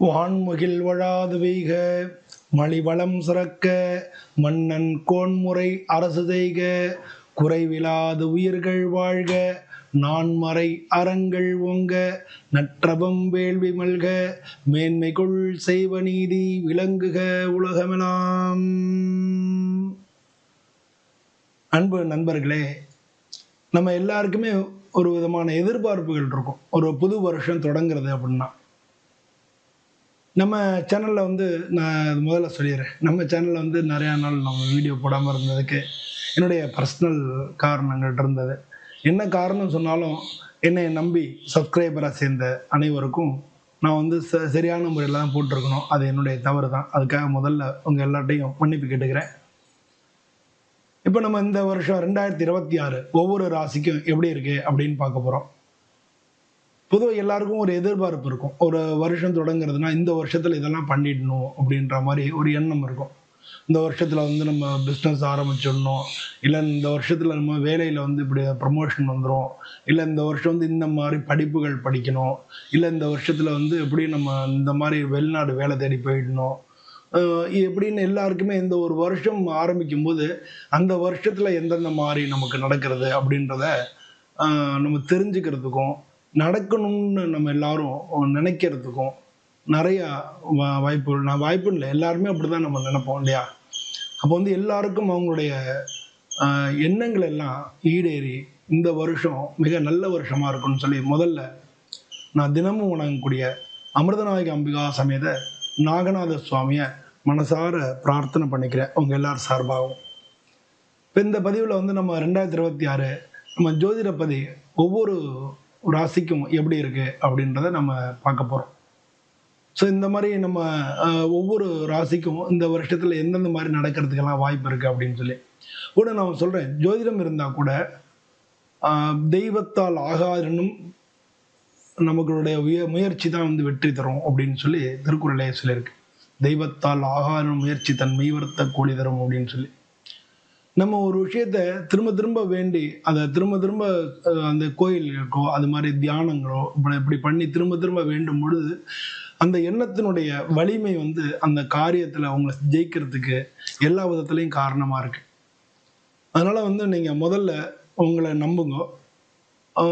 வான்முகில் வழாது வெய்க மலிவளம் சிறக்க மன்னன் கோன்முறை அரசு செய்க குறைவிலாது உயிர்கள் வாழ்க நான்மறை அறங்கள் ஓங்க நற்றபம் வேள்வி மல்க மேன்மைக்குள் செய்வ நீதி விளங்குக உலகமெல்லாம் அன்பு நண்பர்களே நம்ம எல்லாருக்குமே ஒரு விதமான எதிர்பார்ப்புகள் இருக்கும். ஒரு புது வருஷம் தொடங்குறது அப்படின்னா. நம்ம சேனலில் வந்து நான் அது முதல்ல சொல்லிடுறேன். நம்ம சேனலில் வந்து நிறையா நாள் நம்ம வீடியோ போடாமல் இருந்ததுக்கு என்னுடைய பர்சனல் காரணங்கள் இருந்தது. என்ன காரணம் சொன்னாலும் என்னை நம்பி சப்ஸ்கிரைபராக சேர்ந்த அனைவருக்கும் நான் வந்து ச சரியான முறையில் தான் போட்டிருக்கணும். அது என்னுடைய தவறு தான் அதுக்காக முதல்ல உங்கள் எல்லாட்டையும் மன்னிப்பு கேட்டுக்கிறேன். இப்போ நம்ம இந்த வருஷம் ரெண்டாயிரத்தி இருபத்தி ஆறு ஒவ்வொரு ராசிக்கும் எப்படி இருக்குது அப்படின்னு பார்க்க போகிறோம் பொதுவாக எல்லாருக்கும் ஒரு எதிர்பார்ப்பு இருக்கும். ஒரு வருஷம் தொடங்குறதுனா இந்த வருஷத்தில் இதெல்லாம் பண்ணிடணும் அப்படின்ற மாதிரி ஒரு எண்ணம் இருக்கும். இந்த வருஷத்தில் வந்து நம்ம பிஸ்னஸ் ஆரம்பிச்சிடணும். இல்லை இந்த வருஷத்தில் நம்ம வேலையில் வந்து இப்படி ப்ரமோஷன் வந்துடும் இல்லை இந்த வருஷம் வந்து இந்த மாதிரி படிப்புகள் படிக்கணும். இல்லை இந்த வருஷத்தில் வந்து எப்படி நம்ம இந்த மாதிரி வெளிநாடு வேலை தேடி போயிடணும். எப்படின்னு எல்லாருக்குமே இந்த ஒரு வருஷம் ஆரம்பிக்கும் போது அந்த வருஷத்தில் எந்தெந்த மாதிரி நமக்கு நடக்கிறது அப்படின்றத நம்ம தெரிஞ்சுக்கிறதுக்கும் நடக்கணும்னு நம்ம எல்லாரும் நினைக்கிறதுக்கும் நிறையா வா- வாய்ப்புகள் நான் வாய்ப்பு இல்லை. எல்லாருமே அப்படி தான் நம்ம நினைப்போம் இல்லையா? அப்போ வந்து எல்லாருக்கும் அவங்களுடைய எண்ணங்கள் எல்லாம் ஈடேறி இந்த வருஷம் மிக நல்ல வருஷமாக இருக்கும்னு சொல்லி முதல்ல நான் தினமும் வணங்கக்கூடிய அமிர்தநாயக அம்பிகா சமேத நாகநாத சுவாமியை மனசார பிரார்த்தனை பண்ணிக்கிறேன் உங்கள் எல்லார் சார்பாகவும். இப்போ இந்த பதிவில் வந்து நம்ம ரெண்டாயிரத்தி இருபத்தி ஆறு நம்ம ஜோதிடப்பதி ஒவ்வொரு ராசிக்கும் எப்படி இருக்கு அப்படின்றத நம்ம பார்க்க போகிறோம் ஸோ இந்த மாதிரி நம்ம ஒவ்வொரு ராசிக்கும் இந்த வருஷத்தில் எந்தெந்த மாதிரி நடக்கிறதுக்கெல்லாம் வாய்ப்பு இருக்குது அப்படின்னு சொல்லி. கூட நான் சொல்கிறேன் ஜோதிடம் இருந்தால் கூட தெய்வத்தால் ஆகாதனும் நமக்களுடைய உய முயற்சி தான் வந்து வெற்றி தரும் அப்படின்னு சொல்லி திருக்குறளே சொல்லியிருக்கு. தெய்வத்தால் ஆகாரம் முயற்சி தன் மெய்வர்த்த கூலி தரும் அப்படின்னு சொல்லி. நம்ம ஒரு விஷயத்த திரும்ப திரும்ப வேண்டி அதை திரும்ப திரும்ப அந்த கோயில் இருக்கோ அது மாதிரி தியானங்களோ இப்படி இப்படி பண்ணி திரும்ப திரும்ப வேண்டும் பொழுது அந்த எண்ணத்தினுடைய வலிமை வந்து அந்த காரியத்தில் அவங்களை ஜெயிக்கிறதுக்கு எல்லா விதத்துலேயும் காரணமாக இருக்கு. அதனால வந்து நீங்கள் முதல்ல உங்களை நம்புங்க.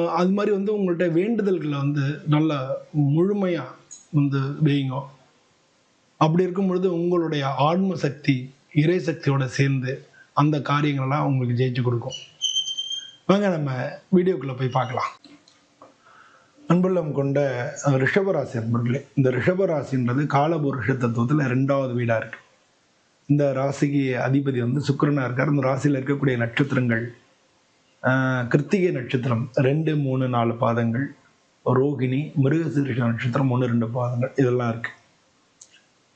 அது மாதிரி வந்து உங்கள்கிட்ட வேண்டுதல்களை வந்து நல்ல முழுமையாக வந்து வைங்க. அப்படி இருக்கும் பொழுது உங்களுடைய ஆன்ம சக்தி இறை சக்தியோட சேர்ந்து அந்த காரியங்களெல்லாம் உங்களுக்கு ஜெயிச்சு கொடுக்கும். வாங்க நம்ம வீடியோக்குள்ளே போய் பார்க்கலாம். அன்புள்ளம் கொண்ட ரிஷபராசி அன்பர்களே இந்த ரிஷபராசின்றது காலபுருஷ தத்துவத்தில் ரெண்டாவது வீடாக இருக்கு. இந்த ராசிக்கு அதிபதி வந்து சுக்கரனாக இருக்கார். இந்த ராசியில் இருக்கக்கூடிய நட்சத்திரங்கள் கிருத்திகை நட்சத்திரம் ரெண்டு மூணு நாலு பாதங்கள். ரோகிணி மிருகசீரிஷ நட்சத்திரம் ஒன்று ரெண்டு பாதங்கள். இதெல்லாம் இருக்குது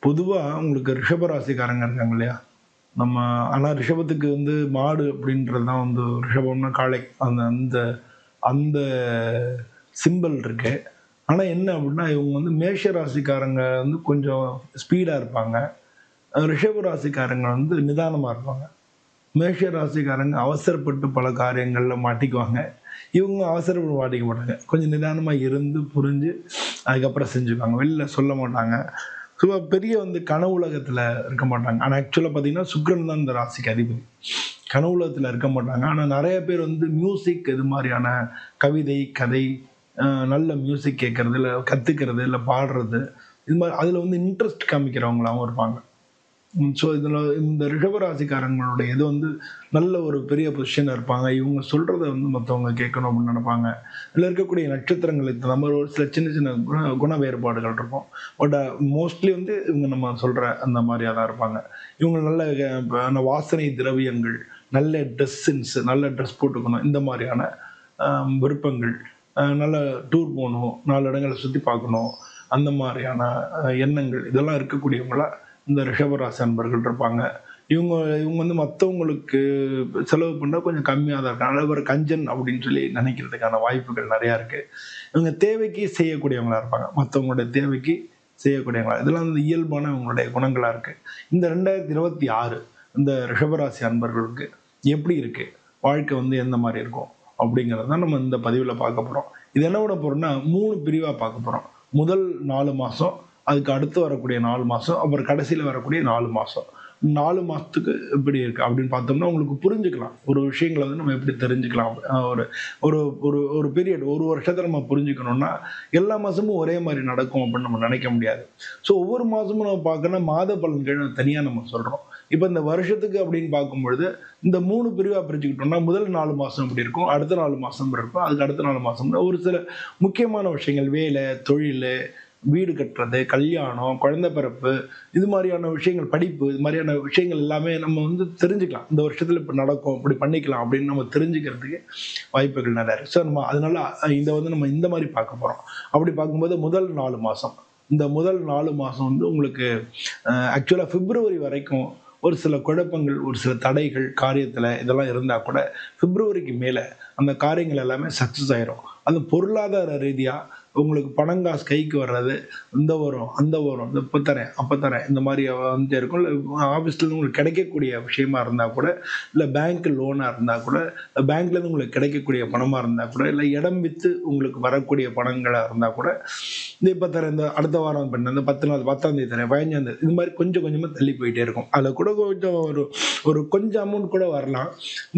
பொதுவாக உங்களுக்கு ரிஷபராசிக்காரங்க இருக்காங்க இல்லையா? நம்ம ஆனால் ரிஷபத்துக்கு வந்து மாடு அப்படின்றது தான் வந்து ரிஷபம்னா காளை. அந்த அந்த அந்த சிம்பல் இருக்கு. ஆனால் என்ன அப்படின்னா இவங்க வந்து மேஷ ராசிக்காரங்க வந்து கொஞ்சம் ஸ்பீடாக இருப்பாங்க. ரிஷப ராசிக்காரங்க வந்து நிதானமாக இருப்பாங்க. மேஷ ராசிக்காரங்க அவசரப்பட்டு பல காரியங்களில் மாட்டிக்குவாங்க. இவங்க அவசரப்பட்டு மாட்டிக்க மாட்டாங்க. கொஞ்சம் நிதானமாக இருந்து புரிஞ்சு அதுக்கப்புறம் செஞ்சுக்குவாங்க. வெளில சொல்ல மாட்டாங்க. ஸோ பெரிய வந்து கனவுலகத்தில் இருக்க மாட்டாங்க. ஆனால் ஆக்சுவலாக பார்த்தீங்கன்னா சுக்ரன் தான் இந்த ராசிக்கு அதிபதி. கனவுலகத்தில் இருக்க மாட்டாங்க. ஆனால் நிறைய பேர் வந்து மியூசிக் இது மாதிரியான கவிதை கதை நல்ல மியூசிக் கேட்கறது இல்லை கற்றுக்கிறது இல்லை பாடுறது இது மாதிரி அதில் வந்து இன்ட்ரெஸ்ட் காமிக்கிறவங்களாகவும் இருப்பாங்க. ஸோ இதில் இந்த ரிஷபராசிக்காரங்களுடைய இது வந்து நல்ல ஒரு பெரிய பொசிஷனில் இருப்பாங்க. இவங்க சொல்கிறத வந்து மற்றவங்க கேட்கணும் அப்படின்னு நினைப்பாங்க. இதில் இருக்கக்கூடிய நட்சத்திரங்களுக்கு நம்ம ஒரு சில சின்ன சின்ன குண குண வேறுபாடுகள் இருக்கும். பட் மோஸ்ட்லி uh, வந்து இவங்க நம்ம சொல்கிற அந்த மாதிரியாக தான் இருப்பாங்க. இவங்க நல்ல வாசனை திரவியங்கள் நல்ல ட்ரெஸ் சென்ஸ் நல்ல ட்ரெஸ் போட்டுக்கணும். இந்த மாதிரியான விருப்பங்கள் நல்ல டூர் போகணும் நாலு இடங்களை சுற்றி பார்க்கணும். அந்த மாதிரியான எண்ணங்கள் இதெல்லாம் இருக்கக்கூடியவங்கள இந்த ரிஷபராசி அன்பர்கள் இருப்பாங்க. இவங்க இவங்க வந்து மற்றவங்களுக்கு செலவு பண்ணால் கொஞ்சம் கம்மியாக தான் இருக்காங்க நல்ல ஒரு கஞ்சன் அப்படின்னு சொல்லி நினைக்கிறதுக்கான வாய்ப்புகள் நிறையா இருக்குது இவங்க தேவைக்கு செய்யக்கூடியவங்களாக இருப்பாங்க. மற்றவங்களுடைய தேவைக்கு செய்யக்கூடியவங்களா. இதெல்லாம் வந்து இயல்பான இவங்களுடைய குணங்களாக இருக்குது இந்த ரெண்டாயிரத்தி இருபத்தி ஆறு இந்த ரிஷபராசி அன்பர்களுக்கு எப்படி இருக்குது வாழ்க்கை வந்து எந்த மாதிரி இருக்கும்? அப்படிங்கிறத தான் நம்ம இந்த பதிவில் பார்க்க போகிறோம் இது என்ன விட போகிறோம்னா மூணு பிரிவாக பார்க்க போகிறோம் முதல் நாலு மாதம் அதுக்கு அடுத்து வரக்கூடிய நாலு மாதம் அப்புறம் கடைசியில் வரக்கூடிய நாலு மாதம் நாலு மாதத்துக்கு எப்படி இருக்குது அப்படின்னு பார்த்தோம்னா உங்களுக்கு புரிஞ்சுக்கலாம். ஒரு விஷயங்களை வந்து நம்ம எப்படி தெரிஞ்சுக்கலாம். ஒரு ஒரு ஒரு ஒரு பீரியட் ஒரு வருஷத்தை நம்ம புரிஞ்சுக்கணும்னா எல்லா மாதமும் ஒரே மாதிரி நடக்கும் அப்படின்னு நம்ம நினைக்க முடியாது. ஸோ ஒவ்வொரு மாதமும் நம்ம பார்க்கணும் மாத பலன்கள் தனியாக நம்ம சொல்கிறோம் இப்போ இந்த வருஷத்துக்கு அப்படின்னு பார்க்கும்பொழுது இந்த மூணு பிரிவாக பிரிச்சுக்கிட்டோம்னா முதல் நாலு மாதம் இப்படி இருக்கும் அடுத்த நாலு மாதம் இப்படி இருக்கும் அதுக்கு அடுத்த நாலு மாதம் ஒரு சில முக்கியமான விஷயங்கள் வேலை தொழில் வீடு கட்டுறது கல்யாணம் குழந்தை பிறப்பு இது மாதிரியான விஷயங்கள் படிப்பு இது மாதிரியான விஷயங்கள் எல்லாமே நம்ம வந்து தெரிஞ்சுக்கலாம். இந்த வருஷத்தில் இப்போ நடக்கும் இப்படி பண்ணிக்கலாம் அப்படின்னு நம்ம தெரிஞ்சுக்கிறதுக்கு வாய்ப்புகள் நிறைய இருக்குது ஸோ நம்ம அதனால இதை வந்து நம்ம இந்த மாதிரி பார்க்க போகிறோம் அப்படி பார்க்கும்போது முதல் நாலு மாதம் இந்த முதல் நாலு மாதம் வந்து உங்களுக்கு ஆக்சுவலாக பிப்ரவரி வரைக்கும் ஒரு சில குழப்பங்கள் ஒரு சில தடைகள் காரியத்தில் இதெல்லாம் இருந்தால் கூட பிப்ரவரிக்கு மேலே அந்த காரியங்கள் எல்லாமே சக்ஸஸ் ஆயிரும். அது பொருளாதார ரீதியாக உங்களுக்கு பணம் காசு கைக்கு வர்றது இந்த வரும் அந்த வரும் இந்த இப்போ தரேன் அப்போ தரேன் இந்த மாதிரி வந்துட்டே இருக்கும். இல்லை ஆஃபீஸ்லேருந்து உங்களுக்கு கிடைக்கக்கூடிய விஷயமா இருந்தால் கூட இல்லை பேங்க் லோனாக இருந்தால் கூட பேங்க்லேருந்து உங்களுக்கு கிடைக்கக்கூடிய பணமாக இருந்தால் கூட இல்லை இடம் விற்று உங்களுக்கு வரக்கூடிய பணங்களாக இருந்தால் கூட இந்த இப்போ தரேன் இந்த அடுத்த வாரம் பண்ண இந்த பத்து நாள் பத்தாம் தேதி தரேன் பதினஞ்சாம் தேதி இது மாதிரி கொஞ்சம் கொஞ்சமாக தள்ளி போயிட்டே இருக்கும். அதில் கூட கொஞ்சம் ஒரு ஒரு கொஞ்சம் அமௌண்ட் கூட வரலாம்.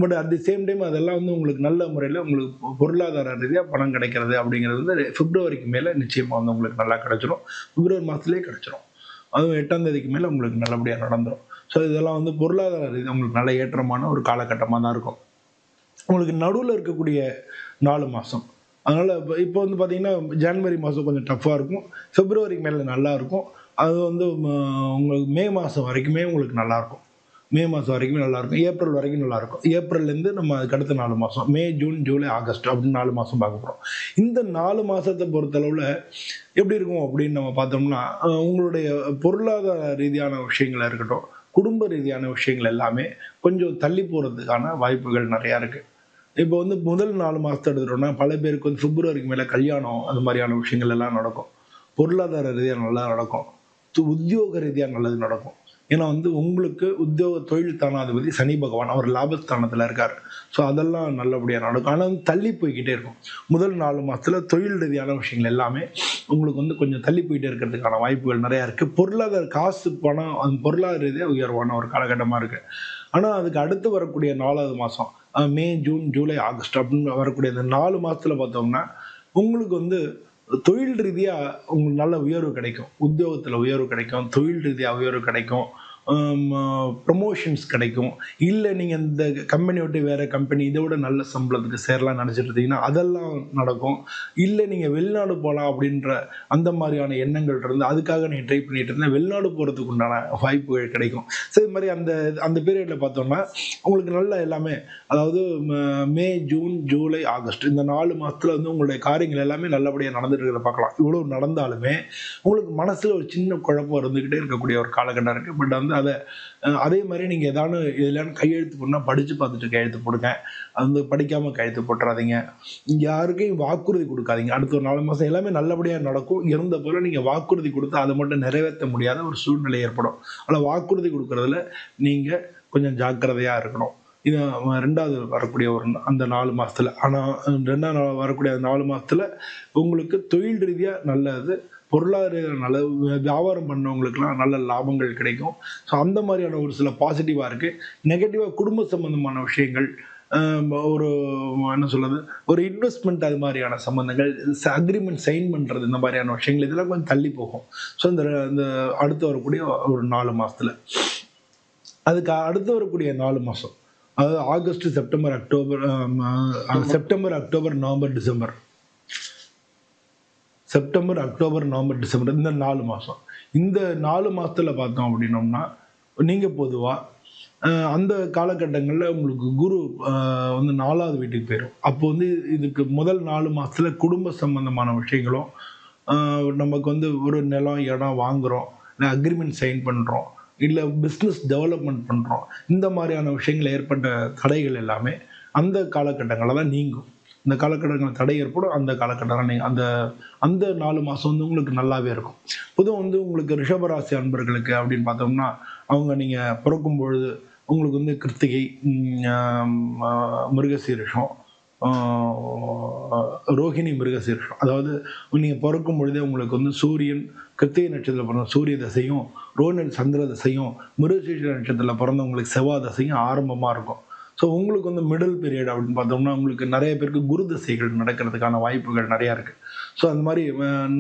But at the same time அதெல்லாம் வந்து உங்களுக்கு நல்ல முறையில் உங்களுக்கு பொருளாதார ரீதியாக பணம் கிடைக்கிறது அப்படிங்கிறது வந்து பிப்ரவரிக்கு மேலே நிச்சயமாக வந்து உங்களுக்கு நல்லா கிடச்சிரும். பிப்ரவரி மாதத்துலேயே கிடச்சிரும். அதுவும் எட்டாம் தேதிக்கு மேலே உங்களுக்கு நல்லபடியாக நடந்துடும் ஸோ இதெல்லாம் வந்து பொருளாதார ரீதியாக உங்களுக்கு நல்ல ஏற்றமான ஒரு காலகட்டமாக தான் இருக்கும். உங்களுக்கு நடுவில் இருக்கக்கூடிய நாலு மாதம் அதனால் இப்போ இப்போ வந்து பார்த்தீங்கன்னா ஜான்வரி மாதம் கொஞ்சம் டஃப்பாக இருக்கும். ஃபிப்ரவரிக்கு மேலே நல்லாயிருக்கும் அது வந்து ம, உங்களுக்கு மே மாதம் வரைக்குமே உங்களுக்கு நல்லாயிருக்கும் மே மாதம் வரைக்குமே நல்லாயிருக்கும். ஏப்ரல் வரைக்கும் நல்லாயிருக்கும். ஏப்ரல்லேருந்து நம்ம அதுக்கு அடுத்த நாலு மாதம் மே ஜூன் ஜூலை ஆகஸ்ட் அப்படின்னு நாலு மாதம் பார்க்க போகிறோம் இந்த நாலு மாதத்தை பொறுத்தளவில் எப்படி இருக்கும் அப்படின்னு நம்ம பார்த்தோம்னா உங்களுடைய பொருளாதார ரீதியான விஷயங்களா இருக்கட்டும் குடும்ப ரீதியான விஷயங்கள் எல்லாமே கொஞ்சம் தள்ளி போகிறதுக்கான வாய்ப்புகள் நிறையா இருக்குது இப்போ வந்து முதல் நாலு மாதத்தை எடுத்துட்டோம்னா பல பேருக்கு வந்து பிப்ரவரிக்கு மேலே கல்யாணம் அந்த மாதிரியான விஷயங்கள் எல்லாம் நடக்கும். பொருளாதார ரீதியாக நல்லா நடக்கும். து- உத்தியோக ரீதியாக நல்லது நடக்கும். ஏன்னா வந்து உங்களுக்கு உத்தியோக தொழில் தானாதிபதி சனி பகவான் அவர் லாபஸ்தானத்தில் இருக்கார். ஸோ அதெல்லாம் நல்லபடியாக நடக்கும். ஆனால் வந்து தள்ளி போய்கிட்டே இருக்கும். முதல் நாலு மாதத்துல தொழில் ரீதியான விஷயங்கள் எல்லாமே உங்களுக்கு வந்து கொஞ்சம் தள்ளி போயிட்டே இருக்கிறதுக்கான வாய்ப்புகள் நிறையா இருக்குது பொருளாதார காசு பணம் அந்த பொருளாதார ரீதியாக உயர்வான ஒரு காலகட்டமாக இருக்குது ஆனால் அதுக்கு அடுத்து வரக்கூடிய நாலாவது மாதம் மே ஜூன் ஜூலை ஆகஸ்ட் அப்படின்னு வரக்கூடிய இந்த நாலு மாதத்தில் பார்த்தோம்னா உங்களுக்கு வந்து தொழில் ரீதியாக உங்களுக்கு நல்ல உயர்வு கிடைக்கும். உத்தியோகத்தில் உயர்வு கிடைக்கும். தொழில் ரீதியாக உயர்வு கிடைக்கும். Um, uh, ப்ரொமோஷன்ஸ் கிடைக்கும். இல்லை நீங்கள் இந்த கம்பெனி விட்டு வேறு கம்பெனி இதை விட நல்ல சம்பளத்துக்கு சேரலாம் நினச்சிட்டு இருந்தீங்கன்னா அதெல்லாம் நடக்கும். இல்லை நீங்கள் வெளிநாடு போகலாம் அப்படின்ற அந்த மாதிரியான எண்ணங்கள் இருந்து அதுக்காக நீங்கள் ட்ரை பண்ணிட்டு இருந்தால் வெளிநாடு போகிறதுக்கு உண்டான வாய்ப்புகள் கிடைக்கும். ஸோ இது மாதிரி அந்த அந்த பீரியடில் பார்த்தோம்னா உங்களுக்கு நல்ல எல்லாமே அதாவது ம- மே ஜூன் ஜூலை ஆகஸ்ட் இந்த நாலு மாதத்தில் வந்து உங்களுடைய காரியங்கள் எல்லாமே நல்லபடியாக நடந்துட்டு இருக்கிறத பார்க்கலாம். இவ்வளோ நடந்தாலுமே உங்களுக்கு மனசில் ஒரு சின்ன குழப்பம் இருந்துக்கிட்டே இருக்கக்கூடிய ஒரு காலகட்டம் இருக்குது பட் வந்து அதை அதே மாதிரி நீங்கள் ஏதாவது எதுலையான கையெழுத்து போடணும் படித்து பார்த்துட்டு கையெழுத்து போடுங்க. அது வந்து படிக்காமல் கையெழுத்து போட்டுறாதீங்க. யாருக்கும் வாக்குறுதி கொடுக்காதீங்க. அடுத்த ஒரு நாலு மாதம் எல்லாமே நல்லபடியாக நடக்கும். இருந்த போல நீங்கள் வாக்குறுதி கொடுத்து அதை மட்டும் நிறைவேற்ற முடியாத ஒரு சூழ்நிலை ஏற்படும். ஆனால் வாக்குறுதி கொடுக்கறதுல நீங்கள் கொஞ்சம் ஜாக்கிரதையாக இருக்கணும். இது ரெண்டாவது வரக்கூடிய ஒரு அந்த நாலு மாதத்தில் ஆனால் ரெண்டாவது நாள் வரக்கூடிய அந்த நாலு மாதத்தில் உங்களுக்கு தொழில் ரீதியாக நல்லது. பொருளாதார நல்ல வியாபாரம் பண்ணவங்களுக்குலாம் நல்ல லாபங்கள் கிடைக்கும். ஸோ அந்த மாதிரியான ஒரு சில பாசிட்டிவாக இருக்குது நெகட்டிவாக குடும்ப சம்பந்தமான விஷயங்கள் ஒரு என்ன சொல்கிறது ஒரு இன்வெஸ்ட்மெண்ட் அது மாதிரியான சம்மந்தங்கள் அக்ரிமெண்ட் சைன் பண்ணுறது இந்த மாதிரியான விஷயங்கள் இதெல்லாம் கொஞ்சம் தள்ளி போகும். ஸோ இந்த இந்த அடுத்து வரக்கூடிய ஒரு நாலு மாதத்தில் அதுக்கு அடுத்து வரக்கூடிய நாலு மாதம் அதாவது August September October September October November December. September October November December இந்த நாலு மாதம் இந்த நாலு மாதத்தில் பார்த்தோம் அப்படின்னோம்னா நீங்கள் பொதுவாக அந்த காலகட்டங்களில் உங்களுக்கு குரு வந்து நாலாவது வீட்டுக்கு போயிடும் அப்போ வந்து இதுக்கு முதல் நாலு மாதத்தில் குடும்ப சம்பந்தமான விஷயங்களும் நமக்கு வந்து ஒரு நிலம் இடம் வாங்குகிறோம் இல்லை அக்ரிமெண்ட் சைன் பண்ணுறோம் இல்லை பிஸ்னஸ் டெவலப்மெண்ட் பண்ணுறோம் இந்த மாதிரியான விஷயங்கள் ஏற்பட்ட தடைகள் எல்லாமே அந்த காலகட்டங்களில் தான் நீங்கும். இந்த காலகட்டங்களில் தடை ஏற்படும் அந்த காலகட்டத்தில் நீங்கள் அந்த அந்த நாலு மாதம் வந்து உங்களுக்கு நல்லாவே இருக்கும். பொதுவாக வந்து உங்களுக்கு ரிஷபராசி அன்பர்களுக்கு அப்படின்னு பார்த்தோம்னா அவங்க நீங்கள் பிறக்கும் பொழுது உங்களுக்கு வந்து கிருத்திகை மிருகசீரிஷம் ரோஹிணி மிருகசீரிஷம். அதாவது நீங்கள் பிறக்கும் பொழுதே உங்களுக்கு வந்து சூரியன் கிருத்திகை நட்சத்திரத்தில் பிறந்த சூரிய தசையும் ரோஹிணி சந்திர தசையும் மிருகசீர்ஷ நட்சத்திரத்தில் பிறந்தவங்களுக்கு செவ்வாய் தசையும் ஆரம்பமாக இருக்கும். ஸோ உங்களுக்கு வந்து மிடில் பீரியட் அப்படின்னு பார்த்தோம்னா உங்களுக்கு நிறைய பேருக்கு குரு தசைகள் நடக்கிறதுக்கான வாய்ப்புகள் நிறையா இருக்குது ஸோ அந்த மாதிரி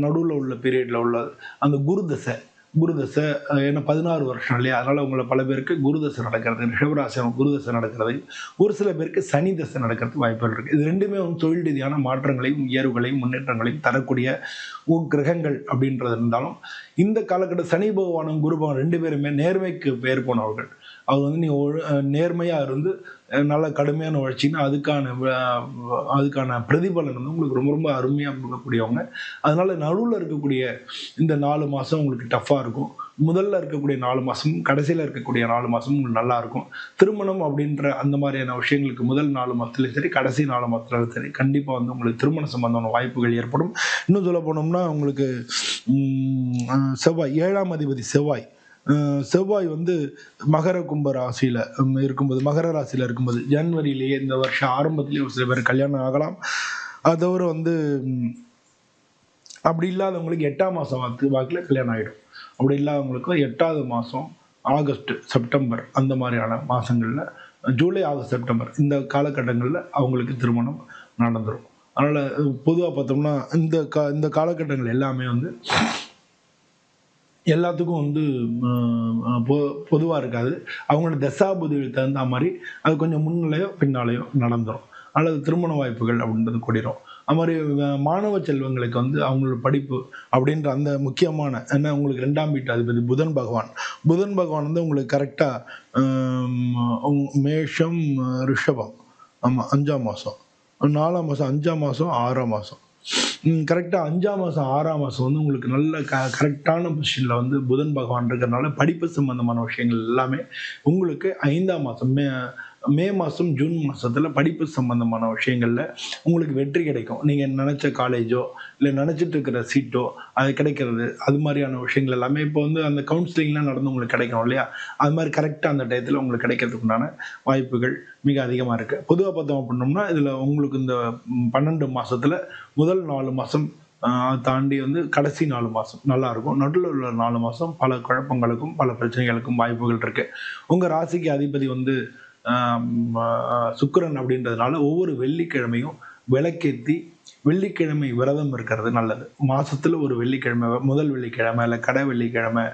நடுவில் உள்ள பீரியடில் உள்ள அந்த குரு தசை குரு தசை ஏன்னா பதினாறு வருஷம் இல்லையா? அதனால் உங்களை பல பேருக்கு குரு தசை நடக்கிறது ரிஷபராசியம் குரு தசை நடக்கிறது ஒரு சில பேருக்கு சனி தசை நடக்கிறதுக்கு வாய்ப்புகள் இருக்குது இது ரெண்டுமே வந்து தொழில் ரீதியான மாற்றங்களையும் உயர்வுகளையும் முன்னேற்றங்களையும் தரக்கூடிய உ- கிரகங்கள் அப்படின்றது இருந்தாலும் இந்த காலகட்ட சனி பகவானும் குரு பகவான் ரெண்டு பேருமே நேர்மைக்கு பேர் போனவர்கள் அது வந்து நீங்கள் நேர்மையாக இருந்து நல்ல கடுமையான உழைச்சிங்கன்னா அதுக்கான அதுக்கான பிரதிபலன் வந்து உங்களுக்கு ரொம்ப ரொம்ப அருமையாக கொடுக்கக்கூடியவங்க. அதனால நடுவில் இருக்கக்கூடிய இந்த நாலு மாதம் உங்களுக்கு டஃப்பாக இருக்கும். முதல்ல இருக்கக்கூடிய நாலு மாதமும் கடைசியில் இருக்கக்கூடிய நாலு மாதமும் உங்களுக்கு நல்லா இருக்கும். திருமணம் அப்படின்ற அந்த மாதிரியான விஷயங்களுக்கு முதல் நாலு மாதத்துலையும் சரி கடைசி நாலு மாதத்துலையும் சரி கண்டிப்பாக வந்து உங்களுக்கு திருமண சம்பந்தமான வாய்ப்புகள் ஏற்படும். இன்னும் சொல்ல போனோம்னா உங்களுக்கு செவ்வாய் ஏழாம் அதிபதி செவ்வாய். செவ்வாய் வந்து மகர கும்ப ராசியில் இருக்கும்போது மகர ராசியில் இருக்கும்போது ஜனவரியிலேயே இந்த வருஷம் ஆரம்பத்திலேயே ஒரு சில பேர் கல்யாணம் ஆகலாம். அது தவிர வந்து அப்படி இல்லாதவங்களுக்கு எட்டாம் மாதம் வாக்கு வாக்கில் கல்யாணம் ஆகிடும் அப்படி இல்லாதவங்களுக்கு எட்டாவது மாதம் ஆகஸ்ட் செப்டம்பர் அந்த மாதிரியான மாதங்களில் ஜூலை ஆகஸ்ட் செப்டம்பர் இந்த காலகட்டங்களில் அவங்களுக்கு திருமணம் நடந்துடும் அதனால் பொதுவாக பார்த்தோம்னா இந்த கா இந்த காலகட்டங்கள் எல்லாமே வந்து எல்லாத்துக்கும் வந்து பொதுவாக இருக்காது. அவங்களோட தசாபுதிகள் தகுந்த மாதிரி அது கொஞ்சம் முன்னிலையோ பின்னாலேயோ நடந்துடும் அல்லது திருமண வாய்ப்புகள் அப்படின்றது கூடிரும். அது மாதிரி மாணவ செல்வங்களுக்கு வந்து அவங்களோட படிப்பு அப்படின்ற அந்த முக்கியமான என்ன உங்களுக்கு ரெண்டாம் வீட்டு அதிபதி புதன் பகவான். புதன் பகவான் வந்து உங்களுக்கு கரெக்டாக மேஷம் ரிஷபம். ஆமாம் அஞ்சாம் மாதம் நாலாம் மாதம் அஞ்சாம் மாதம் ஆறாம் மாதம் கரெக்டாக அஞ்சாம் மாதம் ஆறாம் மாதம் வந்து உங்களுக்கு நல்ல க கரெக்டான பொசிஷனில் வந்து புதன் பகவான் இருக்கிறனால படிப்பு சம்பந்தமான விஷயங்கள் எல்லாமே உங்களுக்கு ஐந்தாம் மாதம் மே மே மாதம் ஜூன் மாதத்தில் படிப்பு சம்பந்தமான விஷயங்களில் உங்களுக்கு வெற்றி கிடைக்கும். நீங்கள் நினச்ச காலேஜோ இல்லை நினச்சிட்டு இருக்கிற சீட்டோ அது கிடைக்கிறது. அது மாதிரியான விஷயங்கள் எல்லாமே இப்போ வந்து அந்த கவுன்சிலிங்லாம் நடந்து உங்களுக்கு கிடைக்கும் இல்லையா? அது மாதிரி கரெக்டாக அந்த டயத்தில் உங்களுக்கு கிடைக்கிறதுக்கு உண்டான வாய்ப்புகள் மிக அதிகமாக இருக்குது பொதுவாக பார்த்தோம் அப்படின்னோம்னா இதில் உங்களுக்கு இந்த பன்னெண்டு மாதத்தில் முதல் நாலு மாதம் தாண்டி வந்து கடைசி நாலு மாதம் நல்லாயிருக்கும் நடுவில் உள்ள நாலு மாதம் பல குழப்பங்களுக்கும் பல பிரச்சனைகளுக்கும் வாய்ப்புகள் இருக்குது உங்கள் ராசிக்கு அதிபதி வந்து சுக்கிரன் அப்படின்றதுனால ஒவ்வொரு வெள்ளிக்கிழமையும் விளக்கேற்றி வெள்ளிக்கிழமை விரதம் இருக்கிறது நல்லது. மாசத்துல ஒரு வெள்ளிக்கிழமை முதல் வெள்ளிக்கிழமை இல்லை கடை வெள்ளிக்கிழமை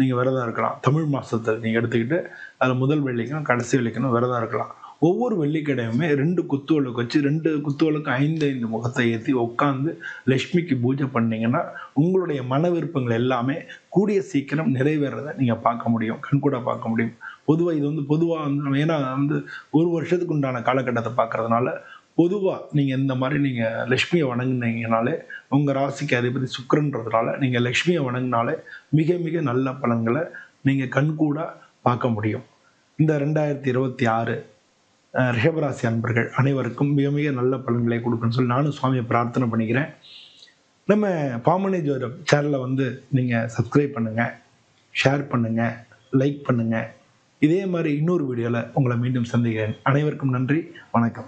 நீங்கள் விரதம் இருக்கலாம். தமிழ் மாசத்தை நீங்கள் எடுத்துக்கிட்டு அதில் முதல் வெள்ளிக்கும் கடைசி வெள்ளிக்கணும் விரதம் இருக்கலாம். ஒவ்வொரு வெள்ளிக்கிழமையுமே ரெண்டு குத்துவளுக்கு வச்சு ரெண்டு குத்துவிளக்கு ஐந்து ஐந்து முகத்தை ஏற்றி உட்காந்து லக்ஷ்மிக்கு பூஜை பண்ணீங்கன்னா உங்களுடைய மன விருப்பங்கள் எல்லாமே கூடிய சீக்கிரம் நிறைவேறதை நீங்கள் பார்க்க முடியும் கண்கூட பார்க்க முடியும். பொதுவாக இது வந்து பொதுவாக வந்து ஏன்னா வந்து ஒரு வருஷத்துக்கு உண்டான காலகட்டத்தை பார்க்கறதுனால பொதுவாக நீங்கள் இந்த மாதிரி நீங்கள் லக்ஷ்மியை வணங்குனீங்கனாலே உங்கள் ராசிக்கு அதிபதி சுக்கரன்றதுனால நீங்கள் லக்ஷ்மியை வணங்கினாலே மிக மிக நல்ல பலன்களை நீங்கள் கண்கூட பார்க்க முடியும். இந்த ரெண்டாயிரத்தி இருபத்தி ஆறு ரிஷபராசி அன்பர்கள் அனைவருக்கும் மிக மிக நல்ல பலன்களை கொடுக்குன்னு சொல்லி நானும் சுவாமியை பிரார்த்தனை பண்ணிக்கிறேன். நம்ம பாமணி ஜோதிடம் சேனலை வந்து நீங்கள் சப்ஸ்கிரைப் பண்ணுங்கள் ஷேர் பண்ணுங்கள் லைக் பண்ணுங்கள் இதே மாதிரி இன்னொரு வீடியோவில் உங்களை மீண்டும் சந்திக்கிறேன். அனைவருக்கும் நன்றி. வணக்கம்.